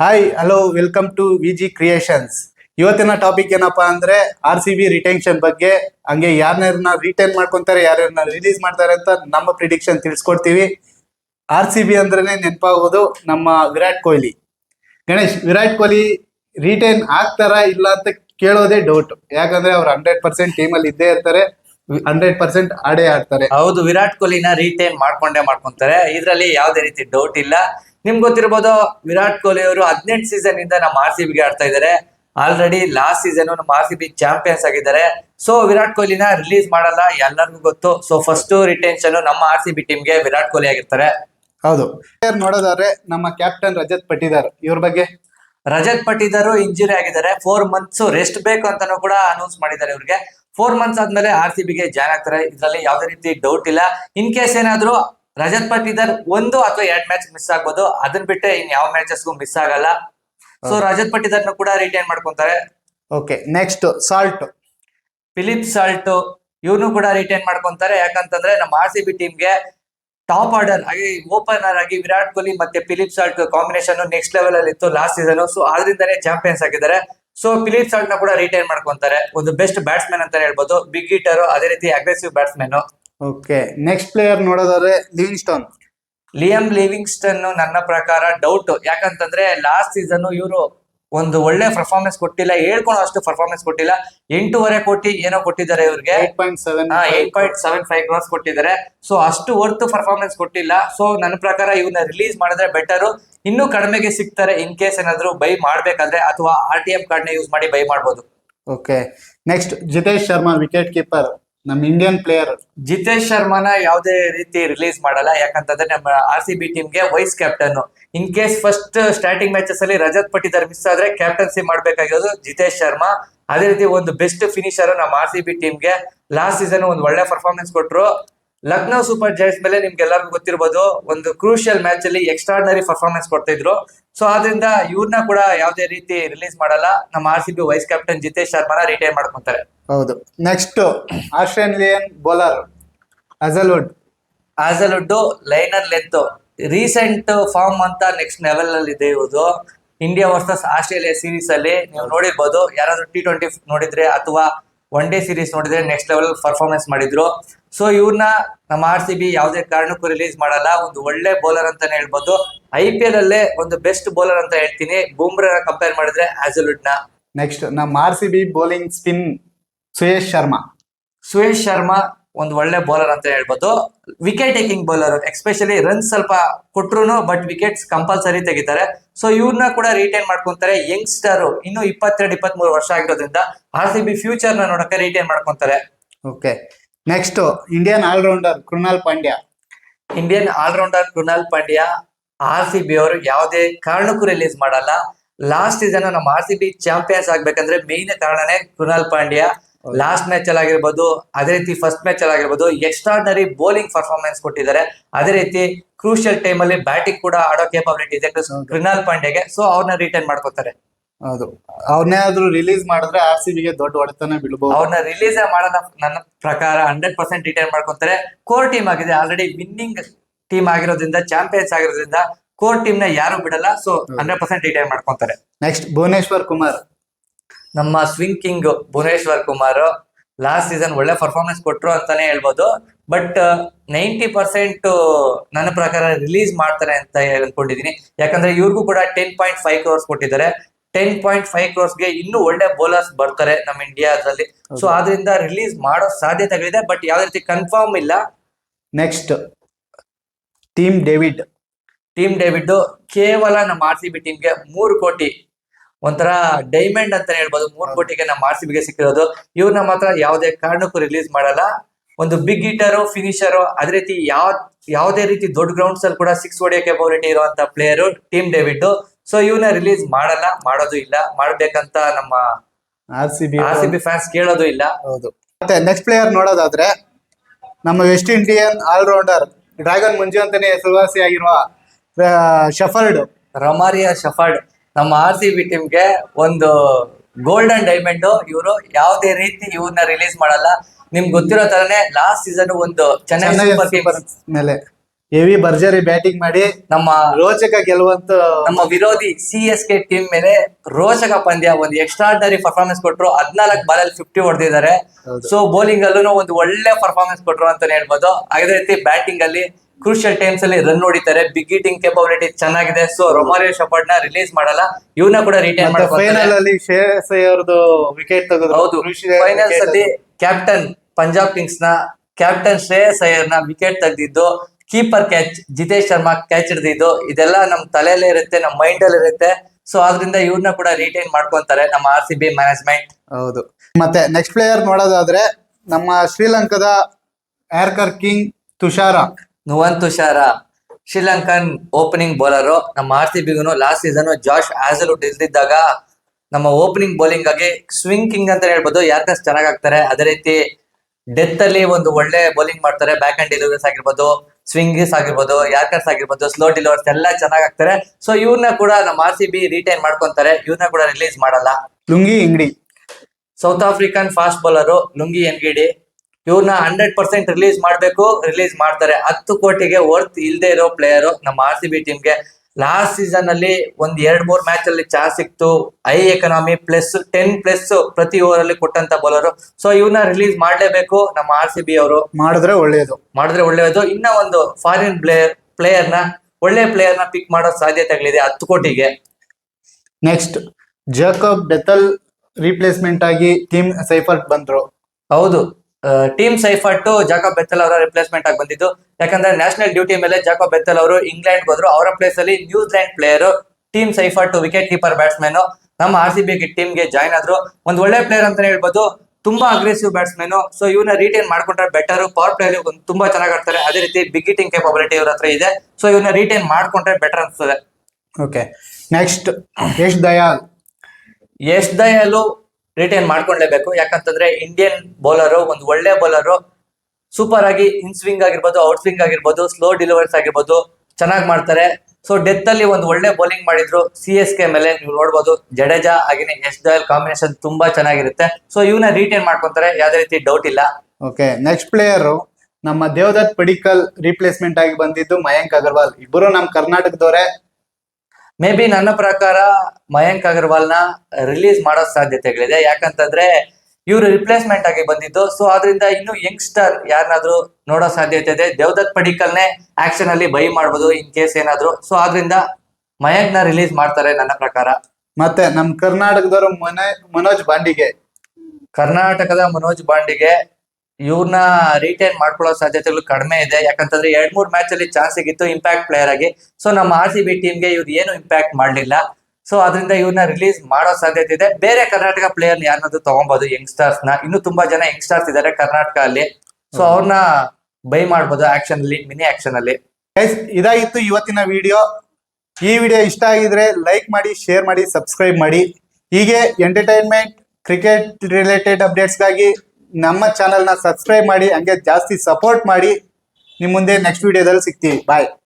Hi hello welcome to V G creations ಇವತ್ತಿನ topic ಏನಪ್ಪಾ ಅಂದ್ರೆ ಆರ್ ಸಿ ಬಿ ರಿಟೆನ್ಷನ್ ಬಗ್ಗೆ. ಹಂಗೆ ಯಾರನ್ನ ರಿಟೈನ್ ಮಾಡ್ಕೊಂತಾರೆ, ಯಾರ್ಯಾರನ್ನ ರಿಲೀಸ್ ಮಾಡ್ತಾರೆ ಅಂತ ನಮ್ಮ ಪ್ರಿಡಿಕ್ಷನ್ ತಿಳಿಸ್ಕೊಡ್ತೀವಿ. ಆರ್ ಸಿ ಬಿ ಅಂದ್ರೇನೆ ನೆನಪಾಗೋದು ನಮ್ಮ ವಿರಾಟ್ ಕೊಹ್ಲಿ. ಗಣೇಶ್, ವಿರಾಟ್ ಕೊಹ್ಲಿ ರಿಟೈನ್ ಆಗ್ತಾರ ಇಲ್ಲ ಅಂತ ಕೇಳೋದೇ ಡೌಟ್ ಯಾಕಂದ್ರೆ ಅವ್ರು ಹಂಡ್ರೆಡ್ ಪರ್ಸೆಂಟ್ ಅಲ್ಲಿ ಇದ್ದೇ ಇರ್ತಾರೆ ಹಂಡ್ರೆಡ್ ಪರ್ಸೆಂಟ್ ಆಡೇ ಆಡ್ತಾರೆ. ಹೌದು, ವಿರಾಟ್ ಕೊಹ್ಲಿನ ರಿಟೈನ್ ಮಾಡ್ಕೊಂಡೇ ಮಾಡ್ಕೊಂತಾರೆ. ಇದರಲ್ಲಿ ಯಾವುದೇ ರೀತಿ ಡೌಟ್ ಇಲ್ಲ. ನಿಮ್ಗೆ ಗೊತ್ತಿರ್ಬೋದು ವಿರಾಟ್ ಕೊಹ್ಲಿ ಅವರು ಹದಿನೆಂಟು ಸೀಸನ್ ಇಂದ ನಮ್ಮ ಆರ್ ಸಿ ಬಿಗೆ ಆಡ್ತಾ ಇದ್ದಾರೆ. ಆಲ್ರೆಡಿ ಲಾಸ್ಟ್ ಸೀಸನ್ ನಮ್ಮ ಆರ್ ಸಿ ಬಿ ಚಾಂಪಿಯನ್ಸ್ ಆಗಿದ್ದಾರೆ. ಸೊ ವಿರಾಟ್ ಕೊಹ್ಲಿನ ರಿಲೀಸ್ ಮಾಡಲ್ಲ ಎಲ್ಲರಿಗೂ ಗೊತ್ತು. ಸೊ ಫಸ್ಟ್ ರಿಟೆನ್ಷನ್ ನಮ್ಮ ಆರ್ ಸಿ ಬಿ ಟೀಮ್ಗೆ ವಿರಾಟ್ ಕೊಹ್ಲಿ ಆಗಿರ್ತಾರೆ. ಹೌದು. ನೋಡೋದಾದ್ರೆ ನಮ್ಮ ಕ್ಯಾಪ್ಟನ್ ರಜತ್ ಪಟ್ಟಿದಾರ್. ಇವ್ರ ಬಗ್ಗೆ? ರಜತ್ ಪಟ್ಟಿದಾರು ಇಂಜುರಿ ಆಗಿದ್ದಾರೆ. ಫೋರ್ ಮಂತ್ಸ್ ರೆಸ್ಟ್ ಬೇಕು ಅಂತಾನು ಕೂಡ ಅನೌನ್ಸ್ ಮಾಡಿದ್ದಾರೆ ಇವ್ರಿಗೆ. ಫೋರ್ ಮಂತ್ಸ್ ಆದ್ಮೇಲೆ ಆರ್ ಸಿ ಬಿಗೆ ಜಾಯ್ನ್ ಆಗ್ತಾರೆ. ಇದ್ರಲ್ಲಿ ಯಾವುದೇ ರೀತಿ ಡೌಟ್ ಇಲ್ಲ. ಇನ್ ಕೇಸ್ ಏನಾದ್ರು ರಜತ್ ಪಟ್ಟಿದಾರ್ ಒಂದು ಅಥವಾ ಎರಡ್ ಮ್ಯಾಚ್ ಮಿಸ್ ಆಗ್ಬೋದು. ಅದನ್ನ ಬಿಟ್ಟೆ ಇನ್ ಯಾವ ಮ್ಯಾಚಸ್ಗೂ ಮಿಸ್ ಆಗಲ್ಲ. ಸೊ ರಜತ್ ಪಟ್ಟಿದಾರ್ನು ಕೂಡ ರಿಟೈನ್ ಮಾಡ್ಕೊಂತಾರೆ. Okay next salt Philip Salt ಇವ್ನು ಕೂಡ ರಿಟೈನ್ ಮಾಡ್ಕೊಂತಾರೆ. ಯಾಕಂತಂದ್ರೆ ನಮ್ಮ ಆರ್ ಸಿ ಬಿ ಟೀಮ್ಗೆ ಟಾಪ್ ಆರ್ಡರ್ ಆಗಿ ಓಪನರ್ ಆಗಿ ವಿರಾಟ್ ಕೊಹ್ಲಿ ಮತ್ತೆ Philip Salt combination next level ಅಲ್ಲಿ ಇತ್ತು ಲಾಸ್ಟ್ ಸೀಸನ್ ಸೊ ಅದರಿಂದಾನೇ ಚಾಂಪಿಯನ್ಸ್ ಆಗಿದ್ದಾರೆ. ಸೊ ಫಿಲಿಪ್ ಸಾಲ್ಟ್ನ ಕೂಡ ರಿಟೈನ್ ಮಾಡ್ಕೊಂತಾರೆ. ಒಂದು ಬೆಸ್ಟ್ ಬ್ಯಾಟ್ಸ್ಮನ್ ಅಂತ ಹೇಳ್ಬೋದು. ಬಿಗ್ ಹಿಟರ್ ಅದೇ ರೀತಿ aggressive batsman okay next player ನೋಡೋದಾದ್ರೆ ಲಿವಿಂಗ್ ಸ್ಟೋನ್ ಲಿಯಮ್ ಲಿವಿಂಗ್ಸ್ಟನ್ ನನ್ನ ಪ್ರಕಾರ ಡೌಟ್ ಯಾಕಂತಂದ್ರೆ ಲಾಸ್ಟ್ ಸೀಸನ್ ಇವರು ಒಂದು ಒಳ್ಳೆ ಪರ್ಫಾರ್ಮೆನ್ಸ್ ಕೊಟ್ಟಿಲ್ಲ ಹೇಳ್ಕೊಳೋ ಅಷ್ಟು ಪರ್ಫಾರ್ಮೆನ್ಸ್ ಕೊಟ್ಟಿಲ್ಲ. ಎಂಟೂವರೆ ಕೋಟಿ ಏನೋ ಕೊಟ್ಟಿದ್ದಾರೆ ಇವ್ರಿಗೆ. Eight point seven eight point seven five crores ಕೊಟ್ಟಿದ್ದಾರೆ. ಸೊ ಅಷ್ಟು ವರ್ತ್ ಪರ್ಫಾರ್ಮೆನ್ಸ್ ಕೊಟ್ಟಿಲ್ಲ. ಸೊ ನನ್ನ ಪ್ರಕಾರ ಇವನ್ನ ರಿಲೀಸ್ ಮಾಡಿದ್ರೆ ಬೆಟರ್ ಇನ್ನೂ ಕಡಿಮೆಗೆ ಸಿಗ್ತಾರೆ ಇನ್ ಕೇಸ್ ಏನಾದ್ರು ಬೈ ಮಾಡ್ಬೇಕಾದ್ರೆ ಅಥವಾ ಆರ್ ಟಿ ಎಂ ಕಾರ್ಡ್ನ ಯೂಸ್ ಮಾಡಿ ಬೈ ಮಾಡಬಹುದು okay next Jitesh Sharma wicket keeper ನಮ್ಮ ಇಂಡಿಯನ್ ಪ್ಲೇಯರ್ ಜಿತೇಶ್ ಶರ್ಮಾನ ಯಾವುದೇ ರೀತಿ ರಿಲೀಸ್ ಮಾಡಲ್ಲ. ಯಾಕಂತಂದ್ರೆ ನಮ್ಮ ಆರ್ ಸಿ ಬಿ ಟೀಮ್ಗೆ vice captain in case first starting matches ಅಲ್ಲಿ ರಜತ್ ಪಟ್ಟಿದಾರ್ ಮಿಸ್ ಆದ್ರೆ ಕ್ಯಾಪ್ಟನ್ಸಿ ಮಾಡ್ಬೇಕಾಗಿರೋದು ಜಿತೇಶ್ ಶರ್ಮಾ. ಅದೇ ರೀತಿ ಒಂದು ಬೆಸ್ಟ್ ಫಿನಿಶರ್ ನಮ್ಮ ಆರ್ ಸಿ ಬಿ ಟೀಮ್ಗೆ ಲಾಸ್ಟ್ ಸೀಸನ್ ಒಂದು ಒಳ್ಳೆ ಪರ್ಫಾರ್ಮೆನ್ಸ್ ಕೊಟ್ರು. ಲಕ್ನೋ ಸೂಪರ್ ಜೈಂಟ್ಸ್ ಮೇಲೆ ನಿಮ್ಗೆ ಎಲ್ಲರಿಗೂ ಗೊತ್ತಿರ್ಬೋದು, ಒಂದು ಕ್ರೂಷಿಯಲ್ ಮ್ಯಾಚ್ ಅಲ್ಲಿ ಎಕ್ಸ್ಟ್ರಾರ್ನರಿ ಪರ್ಫಾರ್ಮೆನ್ಸ್ ಕೊಡ್ತಾ ಇದ್ರು. ಸೊ ಆದ್ರಿಂದ ಇವ್ರನ್ನ ಕೂಡ ಯಾವುದೇ ರೀತಿ ರಿಲೀಸ್ ಮಾಡಲ್ಲ. ನಮ್ಮ R C B vice captain Jitesh ಶರ್ಮಾನ retire ಮಾಡ್ಕೊಂತಾರೆ. ಹೌದು. Next Australian bowler Hazlewood Hazlewood liner length recent form ಅಂತ ನೆಕ್ಸ್ಟ್ ಲೆವೆಲ್ ಅಲ್ಲಿ ಇದೆ ಇವ್ರದು. ಇಂಡಿಯಾ ವರ್ಸಸ್ ಆಸ್ಟ್ರೇಲಿಯಾ ಸೀರೀಸ್ ಅಲ್ಲಿ ನೀವು ನೋಡಿರ್ಬೋದು. ಯಾರಾದ್ರೂ ಟಿ ಟ್ವೆಂಟಿ ನೋಡಿದ್ರೆ ಅಥವಾ ಒನ್ ಡೇ ಸೀರೀಸ್ ನೋಡಿದ್ರೆ ನೆಕ್ಸ್ಟ್ ಲೆವೆಲ್ ಪರ್ಫಾರ್ಮೆನ್ಸ್ ಮಾಡಿದ್ರು. ಸೊ ಇವ್ರನ್ನ ನಮ್ಮ ಆರ್ ಸಿ ಬಿ ಯಾವುದೇ ಕಾರಣಕ್ಕೂ ರಿಲೀಸ್ ಮಾಡಲ್ಲ. ಒಂದು ಒಳ್ಳೆ ಬೌಲರ್ ಅಂತಾನೆ ಹೇಳ್ಬೋದು. ಐ ಪಿ ಎಲ್ ಅಲ್ಲೇ ಒಂದು ಬೆಸ್ಟ್ ಬೌಲರ್ ಅಂತ ಹೇಳ್ತೀನಿ. ಬೂಮ್ರಾ ಕಂಪೇರ್ ಮಾಡಿದ್ರೆ ಆಸಲುಡ್ನ ನ. ನೆಕ್ಸ್ಟ್ ನಮ್ಮ R C B bowling spin Suyash Sharma Suyash Sharma ಒಂದು ಒಳ್ಳೆ ಬೌಲರ್ ಅಂತ ಹೇಳ್ಬೋದು. Wicket taking bowler especially run ಸ್ವಲ್ಪ ಕೊಟ್ರು ಬಟ್ ವಿಕೆಟ್ಸ್ ಕಂಪಲ್ಸರಿ ತೆಗಿತಾರೆ. ಸೊ ಇವ್ರನ್ನ ಕೂಡ ರಿಟೈನ್ ಮಾಡ್ಕೊಂತಾರೆ. ಯಂಗ್ಸ್ಟರ್ ಇನ್ನು ಇಪ್ಪತ್ತೆರಡು ಇಪ್ಪತ್ತ್ ಮೂರು ವರ್ಷ ಆಗಿರೋದ್ರಿಂದ ಆರ್ ಸಿ ಬಿ ಫ್ಯೂಚರ್ನ ನೋಡಕ್ಕೆ ರಿಟೈನ್ ಮಾಡ್ಕೊಂತಾರೆ. Okay next Indian allrounder Krunal Pandya Indian allrounder Krunal Pandya R C B ಅವರು ಯಾವುದೇ ಕಾರಣಕ್ಕೂ ರಿಲೀಸ್ ಮಾಡಲ್ಲ. ಲಾಸ್ಟ್ ಸೀಸನ್ ನಮ್ಮ ಆರ್ ಸಿ ಬಿ ಚಾಂಪಿಯನ್ಸ್ ಆಗ್ಬೇಕಂದ್ರೆ ಮೇನ್ ಕಾರಣನೇ ಕೃಣಾಲ್ ಪಾಂಡ್ಯ ಲಾಸ್ಟ್ ಮ್ಯಾಚ್ ಅಲ್ಲಿ ಆಗಿರ್ಬೋದು ಅದೇ ರೀತಿ ಫಸ್ಟ್ ಮ್ಯಾಚ್ ಅಲ್ಲಿ ಆಗಿರ್ಬೋದು ಎಕ್ಸ್ಟ್ರಾರ್ಡನರಿ ಬೌಲಿಂಗ್ ಪರ್ಫಾರ್ಮೆನ್ಸ್ ಕೊಟ್ಟಿದ್ದಾರೆ. ಅದೇ ರೀತಿ ಕ್ರೂಷಿಯಲ್ ಟೈಮ್ ಅಲ್ಲಿ ಬ್ಯಾಟಿಂಗ್ ಕೂಡ ಆಡೋ ಕೇಪಬಿಲಿಟಿ ಇದೆ. ಕೃಣಾಲ್ ಪಾಂಡ್ಯಗೆ ಸೊ ಅವ್ರನ್ನ ರಿಟರ್ನ್ ಮಾಡ್ಕೋತಾರೆ. ಹೌದು ಅವ್ರನ್ನೇನಾದ್ರೂ ರಿಲೀಸ್ ಮಾಡಿದ್ರೆ ಆರ್ ಸಿ ಬಿಗೆ ದೊಡ್ಡ ಹೊಡೆತನ ಬೀಳ್ಬಹುದು ಅವ್ರನ್ನ ರಿಲೀಸ್ ಮಾಡೋಣ ನನ್ನ ಪ್ರಕಾರ ಹಂಡ್ರೆಡ್ ಪರ್ಸೆಂಟ್ ರಿಟೈನ್ ಮಾಡ್ಕೊಂತಾರೆ. ಕೋರ್ ಟೀಮ್ ಆಗಿದೆ. ಆಲ್ರೆಡಿ ವಿನ್ನಿಂಗ್ ಟೀಮ್ ಆಗಿರೋದ್ರಿಂದ ಚಾಂಪಿಯನ್ಸ್ ಆಗಿರೋದ್ರಿಂದ ಕೋರ್ ಟೀಮ್ನ ಯಾರು ಬಿಡಲ್ಲ. ಸೊ ಹಂಡ್ರೆಡ್ ಪರ್ಸೆಂಟ್ ರಿಟೈನ್ ಮಾಡ್ಕೊಂತಾರೆ. ನೆಕ್ಸ್ಟ್ ಭುವನೇಶ್ವರ್ ಕುಮಾರ್. ನಮ್ಮ swing king Bhuvneshwar Kumar. Last season ಒಳ್ಳೆ ಪರ್ಫಾರ್ಮೆನ್ಸ್ ಕೊಟ್ರು ಅಂತಾನೆ ಹೇಳ್ಬೋದು. ಬಟ್ ನೈಂಟಿ ಪರ್ಸೆಂಟ್ ನನ್ನ ಪ್ರಕಾರ ರಿಲೀಸ್ ಮಾಡ್ತಾರೆ ಅಂತ ಅನ್ಕೊಂಡಿದೀನಿ ಯಾಕಂದ್ರೆ ಇವ್ರಿಗೂ ಕೂಡ ಟೆನ್ ಪಾಯಿಂಟ್ ಫೈವ್ ಕ್ರೋರ್ಸ್ ಕೊಟ್ಟಿದ್ದಾರೆ. ಟೆನ್ ಪಾಯಿಂಟ್ ಫೈವ್ ಕ್ರೋರ್ಸ್ಗೆ ಇನ್ನೂ ಒಳ್ಳೆ ಬೌಲರ್ಸ್ ಬರ್ತಾರೆ ನಮ್ಮ ಇಂಡಿಯಾದಲ್ಲಿ ಸೊ ಆದ್ರಿಂದ ರಿಲೀಸ್ ಮಾಡೋ ಸಾಧ್ಯತೆಗಳಿದೆ ಬಟ್ ಯಾವ ರೀತಿ ಕನ್ಫರ್ಮ್ ಇಲ್ಲ. Next Tim David Tim David ಕೇವಲ ನಮ್ಮ ಆರ್ ಸಿ ಬಿ ಟೀಮ್ಗೆ ಮೂರು ಕೋಟಿ. ಒಂಥರ ಡೈಮಂಡ್ ಅಂತಾನೆ ಹೇಳ್ಬೋದು ಮೂರು ಕೋಟಿಗೆ ನಮ್ಮ ಆರ್ ಸಿ ಬಿಗೆ ಸಿಕ್ಕಿರೋದು. ಇವ್ರನ್ನ ಮಾತ್ರ ಯಾವುದೇ ಕಾರಣಕ್ಕೂ ರಿಲೀಸ್ ಮಾಡಲ್ಲ. ಒಂದು ಬಿಗ್ ಹಿಟರು ಫಿನಿಷರು ಅದೇ ರೀತಿ ಯಾವ ಯಾವುದೇ ರೀತಿ ದೊಡ್ಡ ಗ್ರೌಂಡ್ಸ್ ಅಲ್ಲಿ ಕೂಡ ಸಿಕ್ಸ್ ಹೊಡೆಯೋ ಕೆಪಾಬಿಲಿಟಿ ಇರುವಂತ ಪ್ಲೇಯರು ಟೀಮ್ ಡೇವಿಡ್ ಸೊ ಇವನ್ನ ರಿಲೀಸ್ ಮಾಡಲ್ಲ ಮಾಡೋದು ಇಲ್ಲ. ಮಾಡ್ಬೇಕಂತ ನಮ್ಮ R C B R C B fans ಕೇಳೋದು ಇಲ್ಲ. ಹೌದು. ಮತ್ತೆ ನೆಕ್ಸ್ಟ್ ಪ್ಲೇಯರ್ ನೋಡೋದಾದ್ರೆ ನಮ್ಮ West Indian all rounder dragon ಮುಂಜು ಅಂತಾನೆ ಹೆಸರುವಾಸಿಯಾಗಿರುವ ಶಫರ್ಡ್ ರಮಾರಿಯ ಶಫರ್ಡ್ ನಮ್ಮ ಆರ್ ಸಿ ಬಿ ಟೀಮ್ಗೆ ಒಂದು ಗೋಲ್ಡನ್ ಡೈಮಂಡ್ ಇವರು ಯಾವುದೇ ರೀತಿ ಇವ್ರನ್ನ ರಿಲೀಸ್ ಮಾಡಲ್ಲ. ನಿಮ್ಗೆ ಗೊತ್ತಿರೋ ತರನೇ ಲಾಸ್ಟ್ ಸೀಸನ್ ಒಂದು ಚೆನ್ನೈ ಸೂಪರ್ ಕಿಂಗ್ಸ್ ಮೇಲೆ. ಹೆವಿ ಭರ್ಜರಿ ಬ್ಯಾಟಿಂಗ್ ಮಾಡಿ ನಮ್ಮ ರೋಚಕ ಗೆಲುವಂತ ನಮ್ಮ ವಿರೋಧಿ ಸಿ ಎಸ್ ಕೆ ಟೀಮ್ ಮೇಲೆ ರೋಚಕ ಪಂದ್ಯ ಒಂದು ಎಕ್ಸ್ಟ್ರಾರ್ಡನರಿ ಪರ್ಫಾರ್ಮೆನ್ಸ್ ಕೊಟ್ರು ಹದ್ನಾಲ್ಕು ಬಾಲಲ್ಲಿ ಫಿಫ್ಟಿ ಹೊಡೆದಿದ್ದಾರೆ. ಸೊ ಬೌಲಿಂಗ್ ಅಲ್ಲೂ ಒಂದು ಒಳ್ಳೆ ಪರ್ಫಾರ್ಮೆನ್ಸ್ ಕೊಟ್ರು ಅಂತಾನೆ ಹೇಳ್ಬೋದು. ಅದೇ ರೀತಿ ಬ್ಯಾಟಿಂಗ್ ಅಲ್ಲಿ ಕ್ರೂಷಿಯಲ್ ಟೈಮ್ಸ್ ಅಲ್ಲಿ ರನ್ ಹೊಡಿತಾರೆ. ಬಿಗ್ ಹಿಟ್ಟಿಂಗ್ ಕೆಪಬಿಲಿಟಿ ಚೆನ್ನಾಗಿದೆ. ಸೊ ರೊಮಾರಿಯೋ ಶಪರ್ಡ್ನ ರಿಲೀಸ್ ಮಾಡಲ್ಲ. ಇವನ್ನ ಕೂಡ ರಿಟೈನ್ ಫೈನಲ್ ಅಲ್ಲಿ ಶ್ರೇಯಸ್ ಅವ್ರದ್ದು ವಿಕೆಟ್ ತೆಗೆದು ಹೌದು. ಫೈನಲ್ಸ್ ಅಲ್ಲಿ ಕ್ಯಾಪ್ಟನ್ ಪಂಜಾಬ್ ಕಿಂಗ್ಸ್ನ ಕ್ಯಾಪ್ಟನ್ ಶ್ರೇಯಸ್ ಅಯ್ಯರ್ನ wicket ತೆಗೆದಿದ್ದು. Keeper catch Jitesh Sharma catch ಹಿಡಿದಿದ್ದು ಇದೆಲ್ಲ ನಮ್ ತಲೆಯಲ್ಲಿ ಇರುತ್ತೆ ನಮ್ಮ ಮೈಂಡ್ ಅಲ್ಲಿ ಇರುತ್ತೆ. ಸೊ ಆದ್ರಿಂದ ಇವ್ರನ್ನ ಕೂಡ ರಿಟೈನ್ ಮಾಡ್ಕೊಂತಾರೆ ನಮ್ಮ ಆರ್ ಸಿ ಬಿ ಮ್ಯಾನೇಜ್ಮೆಂಟ್ ಹೌದು. ಮತ್ತೆ ನೆಕ್ಸ್ಟ್ ಪ್ಲೇಯರ್ ನೋಡೋದಾದ್ರೆ ನಮ್ಮ ಶ್ರೀಲಂಕಾದ yorker king Thushara. Nuwan Thushara. Sri Lankan opening bowler ನಮ್ಮ ಆರ್ ಸಿ ಬಿಗೂ ಲಾಸ್ಟ್ ಸೀಸನ್ ಜಾಶ್ ಆಸಲ್ವುಡ್ ಇಲ್ದಿದ್ದಾಗ ನಮ್ಮ ಓಪನಿಂಗ್ ಬೌಲಿಂಗ್ ಆಗಿ ಸ್ವಿಂಗ್ ಕಿಂಗ್ ಅಂತ ಹೇಳ್ಬೋದು. ಯಾರ್ಕಸ್ ಚೆನ್ನಾಗಿ ಆಗ್ತಾರೆ ಅದೇ ರೀತಿ ಡೆತ್ ಅಲ್ಲಿ ಒಂದು ಒಳ್ಳೆ ಬೌಲಿಂಗ್ ಮಾಡ್ತಾರೆ. ಬ್ಯಾಕ್ ಹ್ಯಾಂಡ್ ಡೆಲಿವರೀಸ್ ಆಗಿರ್ಬೋದು. ಸ್ವಿಂಗಿಸ್ ಆಗಿರ್ಬೋದು ಯಾರ್ಕರ್ಸ್ ಆಗಿರ್ಬೋದು ಸ್ಲೋ ಡಿಲೋರ್ಸ್ ಎಲ್ಲ ಚೆನ್ನಾಗಿ ಆಗ್ತಾರೆ ಸೊ ಇವ್ರನ್ನ ಕೂಡ ನಮ್ಮ ಆರ್ ಸಿ ಬಿ ರಿಟೈನ್ ಮಾಡ್ಕೊಂತಾರೆ. ಇವ್ರನ್ನ ಕೂಡ ರಿಲೀಸ್ ಮಾಡಲ್ಲ. Lungi Ngidi South African fast bowler Lungi Ngidi ಇವ್ರನ್ನ ಹಂಡ್ರೆಡ್ ಪರ್ಸೆಂಟ್ ರಿಲೀಸ್ ಮಾಡ್ಬೇಕು ರಿಲೀಸ್ ಮಾಡ್ತಾರೆ. ಹತ್ತು ಕೋಟಿಗೆ ವರ್ತ್ ಇಲ್ದೇ ಇರೋ ಪ್ಲೇಯರು ನಮ್ಮ ಆರ್ ಸಿ ಬಿ ಟೀಮ್ಗೆ ಲಾಸ್ಟ್ ಸೀಸನ್ ಅಲ್ಲಿ ಒಂದ್ ಎರಡ್ ಮೂರ್ ಮ್ಯಾಚ್ ಅಲ್ಲಿ ಚಾನ್ಸ್ ಸಿಕ್ತು. High economy plus ten plus ಪ್ರತಿ ಓವರ್ ಅಲ್ಲಿ ಕೊಟ್ಟಂತ ಬೌಲರ್ ಸೊ ಇವನ್ನ ರಿಲೀಸ್ ಮಾಡ್ಲೇಬೇಕು ನಮ್ಮ ಆರ್ ಸಿ ಬಿ ಅವರು. ಮಾಡಿದ್ರೆ ಒಳ್ಳೇದು. ಮಾಡಿದ್ರೆ ಒಳ್ಳೇದು ಇನ್ನ ಒಂದು ಫಾರಿನ್ ಪ್ಲೇಯರ್ ಪ್ಲೇಯರ್ನ ಒಳ್ಳೆ ಪ್ಲೇಯರ್ನ ಪಿಕ್ ಮಾಡೋ ಸಾಧ್ಯತೆಗಳಿದೆ ಹತ್ತು ಕೋಟಿಗೆ. ನೆಕ್ಸ್ಟ್ ಜೇಕಬ್ ಡೆತಲ್ ರಿಪ್ಲೇಸ್ಮೆಂಟ್ ಆಗಿ ಟೀಮ್ ಸೈಫರ್ ಬಂದ್ರು. ಹೌದು. ಟೀಮ್ ಸೈಫರ್ಟ್ ಜಾಕಬ್ ಬೆತ್ತಲ್ ಅವರ ರಿಪ್ಲೇಸ್ಮೆಂಟ್ ಆಗಿ ಬಂದಿದ್ದು. ಯಾಕಂದ್ರೆ ನ್ಯಾಷನಲ್ ಡ್ಯೂಟಿ ಮೇಲೆ ಜಾಕಬ್ ಬೆತ್ತಲ್ ಅವರು ಇಂಗ್ಲೆಂಡ್ ಹೋದ್ರು. ಅವರ ಪ್ಲೇಸ್ ಅಲ್ಲಿ New Zealand player Tim Seifert wicket keeper batsman ನಮ್ಮ ಆರ್ ಸಿ ಬಿ ಟೀಮ್ಗೆ ಜಾಯ್ನ್ ಆದ್ರು. ಒಂದ್ ಒಳ್ಳೆ ಪ್ಲೇಯರ್ ಅಂತಾನೆ ಹೇಳ್ಬೋದು. ತುಂಬಾ ಅಗ್ರೆಸಿವ್ ಬ್ಯಾಟ್ಸ್ಮನ್ ಸೊ ಇವನ್ನ ರಿಟೈನ್ ಮಾಡ್ಕೊಂಡ್ರೆ ಬೆಟರ್ ಪವರ್ ಪ್ಲೇ ತುಂಬಾ ಚೆನ್ನಾಗಿ ಆಡ್ತಾರೆ. ಅದೇ ರೀತಿ ಬಿಗ್ ಹಿಟಿಂಗ್ ಕೇಪಬಿಲಿಟಿ ಇವ್ರ ಹತ್ರ ಇದೆ. ಸೊ ಇವನ್ನ ರಿಟೈನ್ ಮಾಡ್ಕೊಂಡ್ರೆ ಬೆಟರ್ ಅನ್ಸ್ತದೆ. Okay next Yash Dayal. Yash Dayal retain ಮಾಡ್ಕೊಳ್ಳೇಬೇಕು ಯಾಕಂತಂದ್ರೆ ಇಂಡಿಯನ್ ಬೌಲರು ಒಂದು ಒಳ್ಳೆ ಬೌಲರು ಸೂಪರ್ ಆಗಿ ಇನ್ ಸ್ವಿಂಗ್ ಆಗಿರ್ಬೋದು ಔಟ್ ಸ್ವಿಂಗ್ ಆಗಿರ್ಬೋದು ಸ್ಲೋ ಡಿಲಿವರ್ಸ್ ಆಗಿರ್ಬೋದು, ಚೆನ್ನಾಗಿ ಮಾಡ್ತಾರೆ. ಸೊ ಡೆತ್ ಅಲ್ಲಿ ಒಂದು ಒಳ್ಳೆ ಬೌಲಿಂಗ್ ಮಾಡಿದ್ರು ಸಿ ಎಸ್ ಕೆ ಮೇಲೆ. ನೀವು ನೋಡ್ಬೋದು, ಜಡೇಜಾ ಹಾಗೆ ಎಸ್ ದಯಲ್ ಕಾಂಬಿನೇಷನ್ ತುಂಬಾ ಚೆನ್ನಾಗಿರುತ್ತೆ. ಸೊ ಇವನ್ನ ರಿಟೈನ್ ಮಾಡ್ಕೊಂತಾರೆ. ಯಾವ್ದೇ ರೀತಿ ಡೌಟ್ ಇಲ್ಲ. ಓಕೆ ನೆಕ್ಸ್ಟ್ ಪ್ಲೇಯರ್ ನಮ್ಮ ದೇವದತ್ ಪಡಿಕಲ್ ರಿಪ್ಲೇಸ್ಮೆಂಟ್ ಆಗಿ ಬಂದಿದ್ದು ಮಯಾಂಕ್ ಅಗರ್ವಾಲ್. ಇಬ್ಬರು ನಮ್ಮ ಕರ್ನಾಟಕದವರೇ. ಮೇ ಬಿ ನನ್ನ ಪ್ರಕಾರ ಮಯಾಂಕ್ ಅಗರ್ವಾಲ್ನ ರಿಲೀಸ್ ಮಾಡೋ ಸಾಧ್ಯತೆಗಳಿದೆ. ಯಾಕಂತಂದ್ರೆ ಇವರು ರಿಪ್ಲೇಸ್ಮೆಂಟ್ ಆಗಿ ಬಂದಿದ್ದು. ಸೊ ಅದರಿಂದ ಇನ್ನು ಯಂಗ್ಸ್ಟರ್ ಯಾರನ್ನಾದ್ರೂ ನೋಡೋ ಸಾಧ್ಯತೆ ಇದೆ. ದೇವದತ್ ಪಡಿಕಲ್ನೇ ಆಕ್ಷನ್ ಅಲ್ಲಿ ಬೈ ಮಾಡ್ಬೋದು ಇನ್ ಕೇಸ್ ಏನಾದ್ರು. ಸೊ ಆದ್ರಿಂದ ಮಯಾಂಕ್ನ ರಿಲೀಸ್ ಮಾಡ್ತಾರೆ ನನ್ನ ಪ್ರಕಾರ. ಮತ್ತೆ ನಮ್ ಕರ್ನಾಟಕದವರು ಮನೆ ಮನೋಜ್ ಬಾಂಡಿಗೆ. ಕರ್ನಾಟಕದ ಮನೋಜ್ ಬಾಂಡಿಗೆ ಇವ್ರನ್ನ ರಿಟೈನ್ ಮಾಡ್ಕೊಳ್ಳೋ ಸಾಧ್ಯತೆಗಳು ಕಡಿಮೆ ಇದೆ. ಯಾಕಂತಂದ್ರೆ ಎರಡ್ ಮೂರ್ ಮ್ಯಾಚ್ ಅಲ್ಲಿ ಚಾನ್ಸ್ ಸಿಗಿತ್ತು ಇಂಪ್ಯಾಕ್ಟ್ ಪ್ಲೇಯರ್ ಆಗಿ. ಸೊ ನಮ್ಮ ಆರ್ ಸಿ ಬಿ ಟೀಮ್ಗೆ ಇವ್ರು ಏನು ಇಂಪ್ಯಾಕ್ಟ್ ಮಾಡ್ಲಿಲ್ಲ. ಸೊ ಅದರಿಂದ ಇವ್ರನ್ನ ರಿಲೀಸ್ ಮಾಡೋ ಸಾಧ್ಯತೆ ಇದೆ. ಬೇರೆ ಕರ್ನಾಟಕ ಪ್ಲೇಯರ್ ಯಾರನ್ನಾದ್ರೂ ತಗೊಬಹುದು ಯಂಗ್ಸ್ಟರ್ಸ್ನ. ಇನ್ನು ತುಂಬಾ ಜನ ಯಂಗ್ಸ್ಟರ್ಸ್ ಇದಾರೆ ಕರ್ನಾಟಕ ಅಲ್ಲಿ. ಸೊ ಅವ್ರನ್ನ ಬೈ ಮಾಡ್ಬೋದು ಆಕ್ಷನ್ ಅಲ್ಲಿ ಮಿನಿ ಆಕ್ಷನ್ ಅಲ್ಲಿ. ಇದಾಗಿತ್ತು ಇವತ್ತಿನ ವಿಡಿಯೋ ಈ ವಿಡಿಯೋ ಇಷ್ಟ ಆಗಿದ್ರೆ ಲೈಕ್ ಮಾಡಿ ಶೇರ್ ಮಾಡಿ ಸಬ್ಸ್ಕ್ರೈಬ್ ಮಾಡಿ. ಹೀಗೆ ಎಂಟರ್ಟೈನ್ಮೆಂಟ್ ಕ್ರಿಕೆಟ್ ರಿಲೇಟೆಡ್ ಅಪ್ಡೇಟ್ಸ್ಗಾಗಿ ನಮ್ಮ ಚಾನಲ್ನ ಸಬ್ಸ್ಕ್ರೈಬ್ ಮಾಡಿ ಹಂಗೆ ಜಾಸ್ತಿ ಸಪೋರ್ಟ್ ಮಾಡಿ. ನಿಮ್ಮ ಮುಂದೆ ನೆಕ್ಸ್ಟ್ ವಿಡಿಯೋದಲ್ಲಿ ಸಿಗ್ತೀವಿ. ಬಾಯ್